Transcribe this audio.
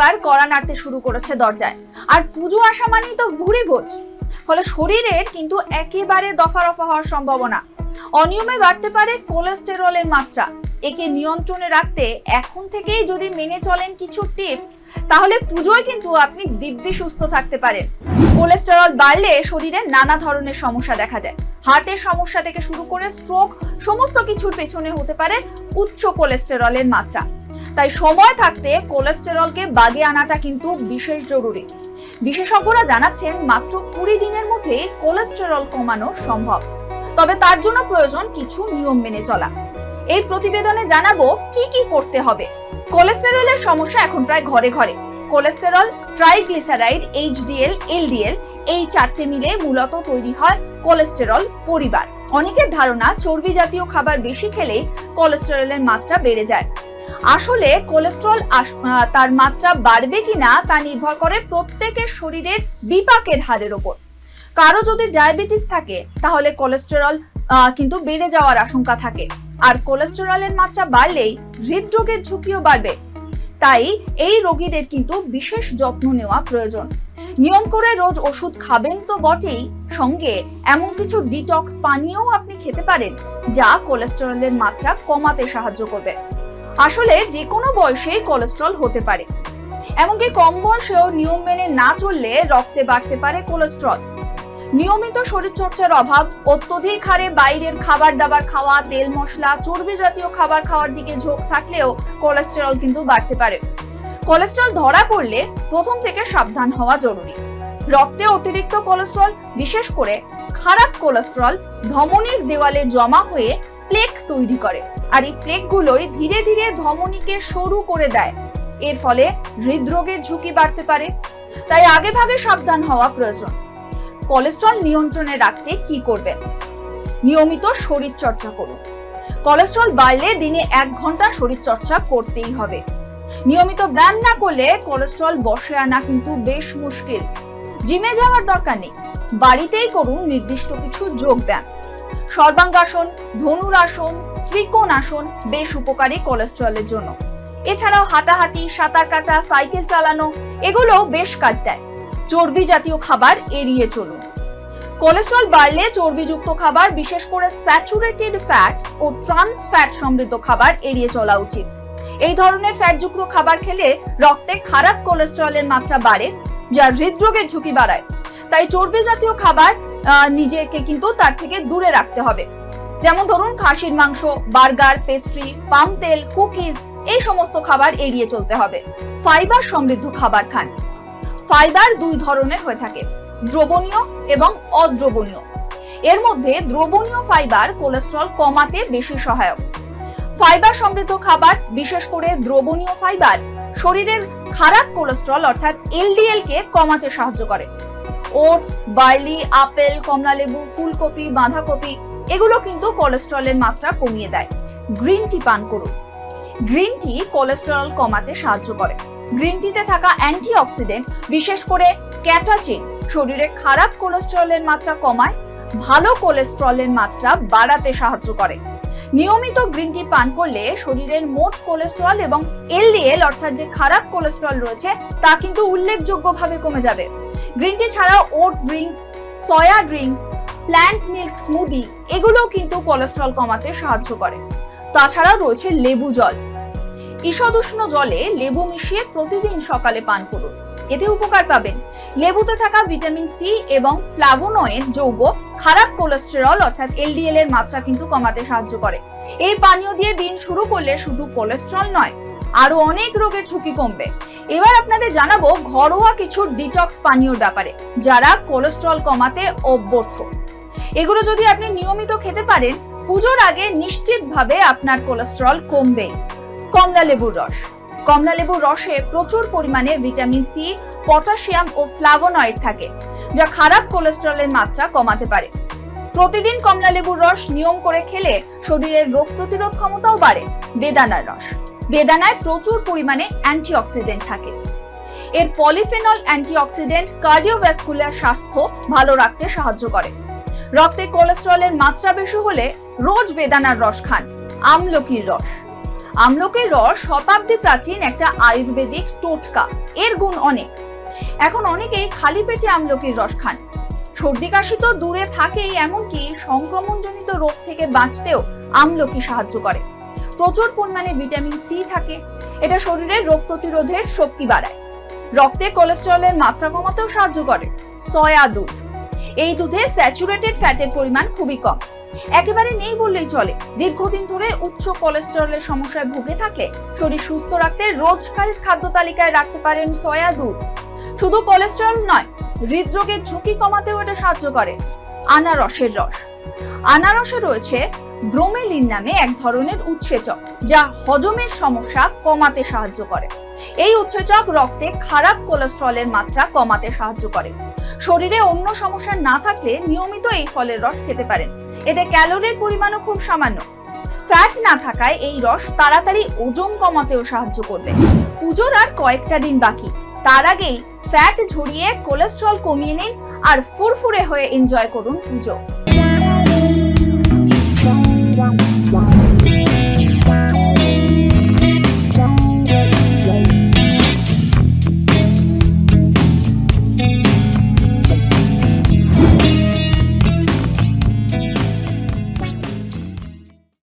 এবার কড়া নাড়তে শুরু করেছে দরজায়। আর পুজো আসা মানেই তো ভুরি ভোজ। ফলে শরীরের কিন্তু একেবারে দফা রফা হওয়ার সম্ভাবনা। অনিয়মে বাড়তে পারে কোলেস্টেরলের মাত্রা। একে নিয়ন্ত্রণে রাখতে এখন থেকেই যদি মেনে চলেন কিছু টিপস, তাহলে পুজোয় কিন্তু আপনি দিব্যি সুস্থ থাকতে পারেন। কোলেস্টেরল বাড়লে শরীরে নানা ধরনের সমস্যা দেখা যায়। হার্টের সমস্যা থেকে শুরু করে স্ট্রোক, সমস্ত কিছুর পেছনে হতে পারে উচ্চ কোলেস্টেরলের মাত্রা। তাই সময় থাকতে কোলেস্টেরলকে বাগে আনাটা কিন্তু বিশেষ জরুরি। বিশেষজ্ঞরা জানাচ্ছেন, মাত্র কুড়ি দিনের মধ্যে কোলেস্টেরল কমানো সম্ভব। তবে তার জন্য প্রয়োজন কিছু নিয়ম মেনে চলা। এই প্রতিবেদনে জানাব, কি কি করতে হবে। কোলেস্টেরলের সমস্যা এখন প্রায় ঘরে ঘরে। কোলেস্টেরল, ট্রাইগ্লিসারাইড এইচডিএল এলডিএল এই চারটে মিলে মূলত তৈরি হয় কোলেস্টেরল পরিবার। অনেকের ধারণা, চর্বি জাতীয় খাবার বেশি খেলেই কোলেস্টেরলের মাত্রা বেড়ে যায়। আসলে কোলেস্টেরল তার মাত্রা বাড়বে কিনা তা নির্ভর করে প্রত্যেকের শরীরের বিপাকের হারের ওপর। কারও যদি ডায়াবেটিস থাকে, তাহলে কোলেস্টেরল কিন্তু বেড়ে যাওয়ার আশঙ্কা থাকে। আর কোলেস্টেরলের মাত্রা বাড়লেই হৃদরোগের ঝুঁকিও বাড়বে। তাই এই রোগীদের কিন্তু বিশেষ যত্ন নেওয়া প্রয়োজন। নিয়ম করে রোজ ওষুধ খাবেন তো বটেই, সঙ্গে এমন কিছু ডিটক্স পানীয়ও আপনি খেতে পারেন, যা কোলেস্টেরলের মাত্রা কমাতে সাহায্য করবে। আসলে যে কোনো বয়সেই কোলেস্ট্রল হতে পারে। এমনকি কম বয়সেও নিয়ম মেনে না চললে রক্তে বাড়তে পারে কোলেস্ট্রল নিয়মিত শরীরচর্চার অভাব, অত্যধিক হারে বাইরের খাবার দাবার খাওয়া, তেল মশলা, চর্বি জাতীয় খাবার খাওয়ার দিকে ঝোঁক থাকলেও কোলেস্টেরল কিন্তু বাড়তে পারে। কোলেস্ট্রল ধরা পড়লে প্রথম থেকে সাবধান হওয়া জরুরি। রক্তে অতিরিক্ত কোলেস্ট্রল বিশেষ করে খারাপ কোলেস্ট্রল ধমনির দেওয়ালে জমা হয়ে প্লেক তৈরি করে আর এই প্লেকগুলোই ধীরে ধীরে ধমনীকে সরু করে দেয়। এর ফলে হৃদরোগের ঝুঁকি বাড়তে পারে। তাই আগে ভাগে সাবধান হওয়া প্রয়োজন। কোলেস্ট্রল নিয়ন্ত্রণে রাখতে কি করবেন? নিয়মিত শরীর চর্চা করুন। কোলেস্ট্রল বাড়লে দিনে এক ঘণ্টা শরীর চর্চা করতেই হবে। নিয়মিত ব্যায়াম না করলে কোলেস্ট্রল বসে আনা কিন্তু বেশ মুশকিল। জিমে যাওয়ার দরকার নেই। বাড়িতেই করুন নির্দিষ্ট কিছু যোগ ব্যায়াম। সর্বাঙ্গাসন ধনুর আসন ত্রিকোণ আসন বেশ উপকারী কোলেস্ট্রলের জন্য। এছাড়াও হাঁটাহাঁটি, সাঁতার কাটা, সাইকেল চালানো এগুলো বেশ কাজ দেয়। চর্বি জাতীয় খাবার এড়িয়ে চলুন। কোলেস্ট্রল বাড়লে চর্বিযুক্ত খাবার, বিশেষ করে স্যাচুরেটেড ফ্যাট ও ট্রান্স ফ্যাট সমৃদ্ধ খাবার এড়িয়ে চলা উচিত। এই ধরনের ফ্যাটযুক্ত খাবার খেলে রক্তে খারাপ কোলেস্ট্রলের মাত্রা বাড়ে, যা হৃদরোগের ঝুঁকি বাড়ায়। তাই চর্বি জাতীয় খাবার নিজেকে কিন্তু তার থেকে দূরে রাখতে হবে। যেমন ধরুন, খাসির মাংস, বার্গার, পেস্ট্রি, পাম তেল, কুকিজ, এই সমস্ত খাবার এড়িয়ে চলতে হবে। ফাইবার সমৃদ্ধ খাবার খান। ফাইবার দুই ধরনের হয়ে থাকে, দ্রবণীয় এবং অদ্রবণীয়। এর মধ্যে দ্রবণীয় ফাইবার কোলেস্ট্রল কমাতে বেশি সহায়ক। ফাইবার সমৃদ্ধ খাবার, বিশেষ করে দ্রবণীয় ফাইবার, শরীরের খারাপ কোলেস্ট্রল অর্থাৎ এলডিএল কে কমাতে সাহায্য করে। ওটস, বার্লি, আপেল, কমলালেবু, ফুলকপি, বাঁধাকপি, এগুলো কিন্তু কোলেস্ট্রলের মাত্রা কমিয়ে দেয়। গ্রিন টি পান করুন। গ্রিন টি কোলেস্টেরল কমাতে সাহায্য করে। গ্রিন টিতে থাকা অ্যান্টিঅক্সিডেন্ট বিশেষ করে ক্যাটাচিন শরীরে খারাপ কোলেস্টেরলের মাত্রা কমায়, ভালো কোলেস্ট্রলের মাত্রা বাড়াতে সাহায্য করে। নিয়মিত গ্রিন টি পান করলে শরীরের মোট কোলেস্ট্রল এবং এলডিএল অর্থাৎ যে খারাপ কোলেস্ট্রল রয়েছে, তা কিন্তু উল্লেখযোগ্যভাবে কমে যাবে। গ্রিন টি ছাড়াও oat drinks soya drinks plant milk smoothie এগুলোও কিন্তু কোলেস্ট্রল কমাতে সাহায্য করে। তাছাড়াও রয়েছে লেবু জল। ঈষদুষ্ণ জলে লেবু মিশিয়ে প্রতিদিন সকালে পান করুন। এতে উপকার পাবেন। লেবুতে থাকা ভিটামিন সি এবং ফ্লাভোনয়েড যৌগ খারাপ কোলেস্টেরল অর্থাৎ এলডিএল এর মাত্রা কিন্তু কমাতে সাহায্য করে। এই পানীয় দিয়ে দিন শুরু করলে শুধু কোলেস্ট্রল নয় আরও অনেক রোগের ঝুঁকি কমবে। এবার আপনাদের জানাব ঘরোয়া কিছু ডিটক্স পানীয়র ব্যাপারে, যারা কোলেস্ট্রল কমাতে অভ্যর্থ। এগুলো যদি আপনি নিয়মিত খেতে পারেন, পুজোর আগে নিশ্চিতভাবে আপনার কোলেস্ট্রল কমবেই। কমলা লেবুর রস। কমলা লেবুর রসে প্রচুর পরিমাণে ভিটামিন সি, পটাশিয়াম ও ফ্লাভোনয়েড থাকে, যা খারাপ কোলেস্ট্রলের মাত্রা কমাতে পারে। প্রতিদিন কমলা লেবুর রস নিয়ম করে খেলে শরীরের রোগ প্রতিরোধ ক্ষমতাও বাড়ে, বেদানার রস। বেদানায় প্রচুর পরিমাণে অ্যান্টিঅক্সিডেন্ট থাকে। এর পলিফেনল অ্যান্টিঅক্সিডেন্ট কার্ডিওভ্যাসকুলার স্বাস্থ্য ভালো রাখতে সাহায্য করে। রক্তে কোলেস্ট্রলের মাত্রা বেশি হলে রোজ বেদানার রস খান, আমলকির রস। আমলকির রস শতাব্দী প্রাচীন একটা আয়ুর্বেদিক টোটকা। এর গুণ অনেক। এখন অনেকেই খালি পেটে আমলকির রস খান। সর্দি কাশি তো দূরে থাকেই, এমনকি সংক্রমণজনিত রোগ থেকে বাঁচতেও আমলকি সাহায্য করে। প্রচুর পরিমাণে ভিটামিন সি থাকে। এটা শরীরের রোগ প্রতিরোধের শক্তি বাড়ায়। রক্তে কোলেস্টেরলের মাত্রা কমাতেও সাহায্য করে। সয়া দুধ। এই দুধে স্যাচুরেটেড ফ্যাটের পরিমাণ খুবই কম। একেবারে নেই বললেই চলে। দীর্ঘদিন ধরে উচ্চ কোলেস্টেরলের সমস্যায় ভুগে থাকলে শরীর সুস্থ রাখতে রোজকারের খাদ্য তালিকায় রাখতে পারেন সয়া দুধ। শুধু কোলেস্টেরল নয়, হৃদরোগের ঝুঁকি কমাতেও এটা সাহায্য করে। আনারসের রস। আনারসে রয়েছে ব্রোমেলিন নামে এক ধরনের উৎসেচক, যা হজমের সমস্যা কমাতে সাহায্য করে। এই উৎসেচক রক্তে খারাপ কোলেস্ট্রলের মাত্রা কমাতে সাহায্য করে। শরীরে অন্য সমস্যা না থাকলে নিয়মিত এই ফলের রস খেতে পারেন। এতে ক্যালোরির পরিমাণও খুব সামান্য। ফ্যাট না থাকায় এই রস তাড়াতাড়ি ওজন কমাতেও সাহায্য করবে। পুজোর আর কয়েকটা দিন বাকি। তার আগেই ফ্যাট ঝরিয়ে কোলেস্ট্রল কমিয়ে নিন আর ফুরফুরে হয়ে এনজয় করুন পুজো।